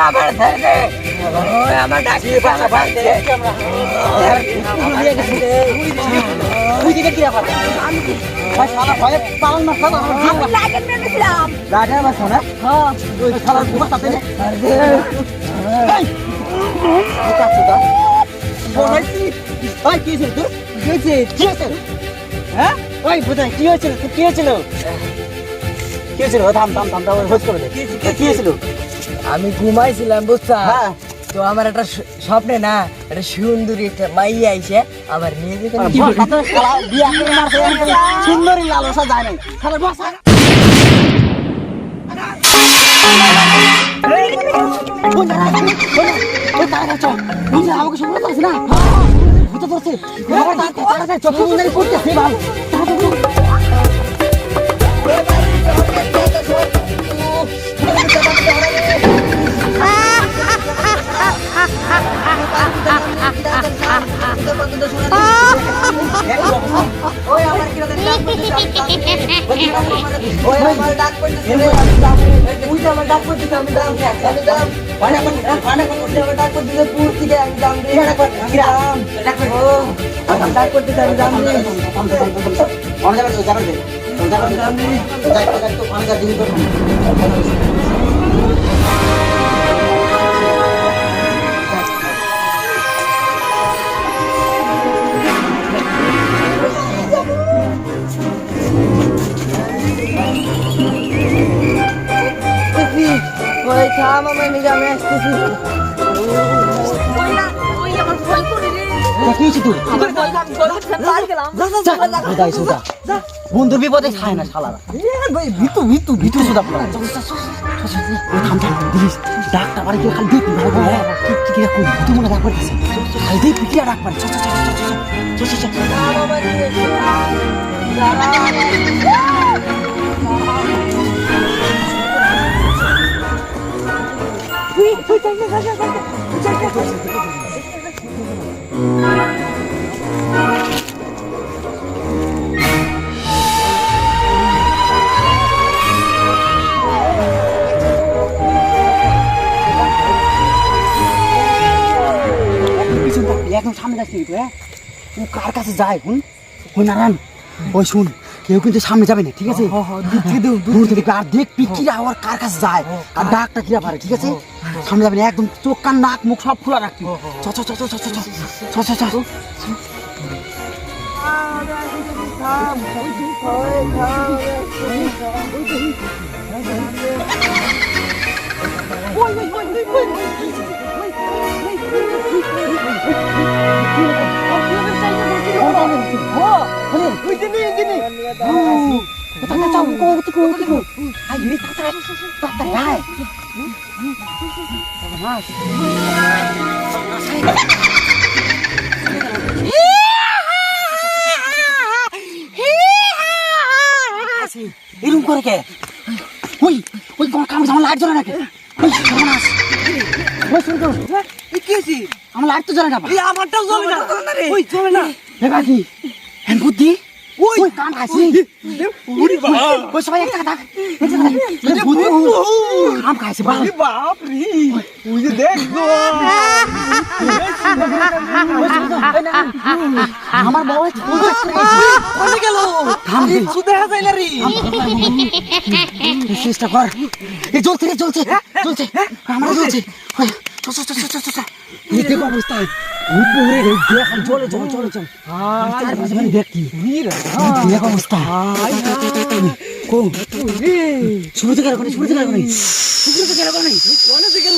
আমার ছেলে। আমার ডাকি পালা পালতে তুই দিকে কি ভয়ে না মেরেছিলাম। হ্যাঁ। ওই ঘুমা তাতে এই! কি কাছে দা বলাইছি ভাই কি? হয়েছে তোর? কি হয়েছে? কি হয়েছে? হ্যাঁ? ওই কি হয়েছিল? কি হয়েছিল? কি হয়েছিল? থাম থাম থাম থাম হোস করে দে। কি হয়েছিল? আমি ঘুমাইছিলাম বুঝছা? হ্যাঁ। তো আমার একটা স্বপ্নে না একটা সুন্দরী একটা মাইয়া আইছে আমার নিয়ে যেতে সুন্দরী লালসা যায় নাই। বসা আমাকে না? চোখ ভাই। ডাকবার দিতে আমি দাম আমি দাম অনেক অনেক ডাকবার দিতে পুর থেকে আমি দাম দিই আমি দাম ডাকবার দিতে আমি দাম দিই অনেক বন্ধুর বিপদে খায় না শালারা ভিতু ভিতু ভিতু সুদা ডাক্তার বাড়ি খালি দেখবি কীরকম ভিতু মনে ডাক পাঠিয়েছে 불타게 가자 가자 불타게 가자 একদম সামনে যাচ্ছি তুই হ্যাঁ ও কার কাছে যায় হুন ও নারায়ণ ওই শুন কেউ কিন্তু সামনে যাবে না ঠিক আছে দূর থেকে দেখবি আর দেখবি কি আবার কার কাছে যায় আর ডাকটা কিরা পারে ঠিক আছে সামনে যাবে না একদম চোখ কান নাক মুখ সব খোলা রাখবি চ চ চ চ চ চ চ চ চ 꼬고 뛰고 뛰고 아 유리 따따라. 따따라. এরকম করে কে ওই ওই কামড়ে আমার লাইট জ্বলে নাকি ওই সর্বনাশ ওই শুনতে এই কি হয়েছে আমার লাইট তো জ্বলে না আমারটাও জ্বলে না ওই জ্বলে না এবার কি বুদ্ধি ওই কান খাইছি উড়ি বাপ। ওই সবাই একটা থাক। একটা থাক। এটা বুদ্ধি কাম খাইছে বাল বাপ রে। ওই যে দেখ গো আমার বউ গেল। থাম রে। দেখা যায় না রে। চেষ্টা কর। এ জ্বলছে রে জ্বলছে। জ্বলছে। আমার জ্বলছে। ওই, চল চল চল চল চল চল। দেখো অবস্থা। উপরে দেখ চলে চলে চলে চল আর দেখি দেখ অবস্থা কোন শুরু থেকে রাখো শুরু থেকে রাখো শুরু থেকে রাখো নাই কোন থেকে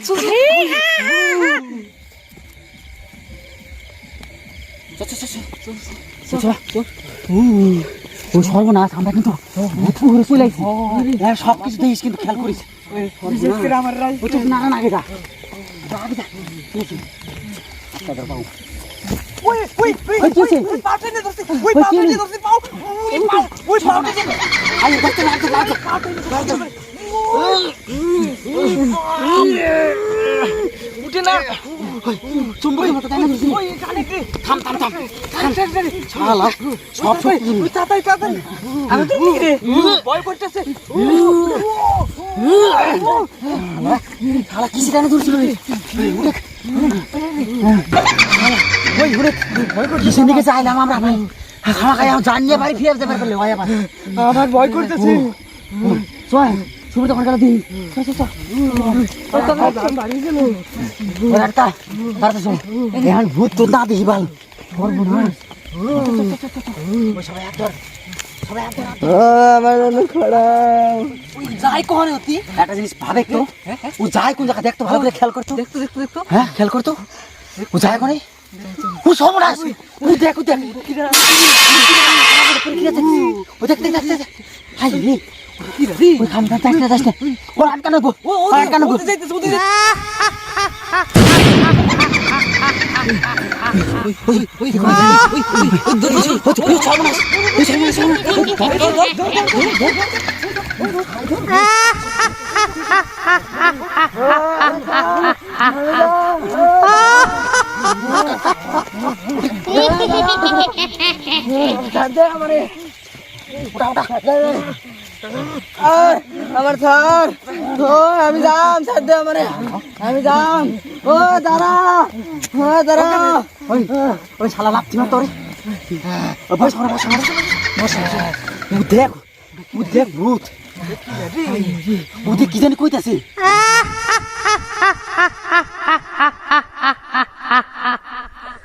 চল চল চল চল চল চল তুই সর্বনাশ আমরা কিন্তু ভূত ঘুরে চলে আসি হ্যাঁ, সব কিছু দেখিস কিন্তু খেয়াল করিস। না না আগে যা। আগে যা বাবু। ওই ওই ওই ওই উঠে না। চুম্বকের মতো থাম থাম থাম। টান টান টান শালা সব শক্তি তাড়াতাড়ি তাড়াতাড়ি। আমি তো রে। ভয় করতেছে। শালা কিসে টানা ধরছিল রে? ওই উড়ে কিসে দিকে চাইলাম আমরা? ভাই খাওয়া খাই জানিয়ে বাড়ি ফিরে যেতে আমার ভয় করতেছে। চল। শুভ তখন গেল দিন। এখন ভূত তো না দেখি ও যায় কোন জায়গা দেখতো? ভালো করে খেয়াল করতো? দেখতো দেখতো দেখতো। হ্যাঁ খেয়াল করতো? ও যায় কোনে? ও সর্বনাশ ও দেখ ও দেখ। ও দেখ দেখ দেখ দেখ। হাই রে কি রে আমার স্যার ও আমি যাম স্যার দে আমারে। আমি যাম। ও, দাঁড়া। ও, দাঁড়া। ওই ওই শালা লাগছি না তোরে। ও বস বস বস বস ও দেখ দেখ ভূত। ও দেখ কি জানি কইতাছে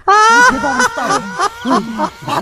ভাগ্য ভালো ওরা আমরা বাঁচাতে পারছি। হ্যাঁ কি জানি কইতাছে ও দেখ ও এক বিস্কুট হারা মানে তাতা চল ভাই পাও না ভাই পাও না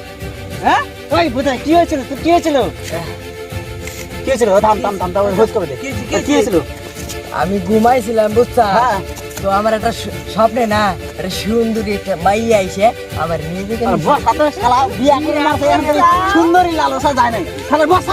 হ্যাঁ? ওই বুঝা কি হয়েছিল? তোর কি হয়েছিল? কি হয়েছিল? থাম থাম থাম থাম খোঁজ করে দে। কি হয়েছে, কি কি হয়েছিল? আমি ঘুমাইছিলাম বুঝছা? হ্যাঁ। তো আমার একটা স্বপ্নে না একটা সুন্দরী একটা মাইয়া আইসে আমার নিজেকে শালা বিয়া করে মারছে সুন্দরী লালসা যায় নাই। শালা বস